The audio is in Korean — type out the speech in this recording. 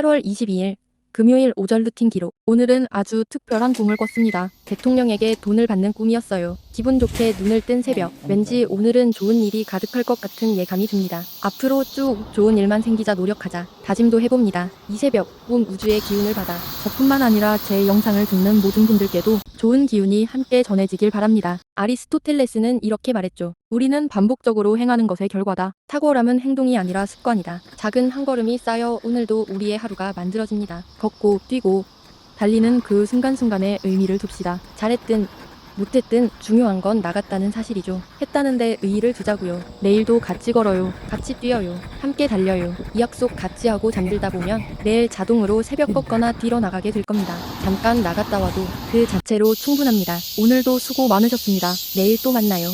8월 22일 금요일 오전 루틴 기록. 오늘은 아주 특별한 꿈을 꿨습니다. 대통령에게 돈을 받는 꿈이었어요. 기분 좋게 눈을 뜬 새벽. 왠지 오늘은 좋은 일이 가득할 것 같은 예감이 듭니다. 앞으로 쭉 좋은 일만 생기자 노력하자. 다짐도 해봅니다. 이 새벽 꿈 우주의 기운을 받아 저뿐만 아니라 제 영상을 듣는 모든 분들께도 좋은 기운이 함께 전해지길 바랍니다. 아리스토텔레스는 이렇게 말했죠. 우리는 반복적으로 행하는 것의 결과다. 탁월함은 행동이 아니라 습관이다. 작은 한 걸음이 쌓여 오늘도 우리의 하루가 만들어집니다. 걷고 뛰고 달리는 그 순간순간에 의미를 둡시다. 잘했든 못했든 중요한 건 나갔다는 사실이죠. 했다는데 의의를 두자고요. 내일도 같이 걸어요. 같이 뛰어요. 함께 달려요. 이 약속 같이 하고 잠들다 보면 내일 자동으로 새벽 걷거나 뛰러 나가게 될 겁니다. 잠깐 나갔다 와도 그 자체로 충분합니다. 오늘도 수고 많으셨습니다. 내일 또 만나요.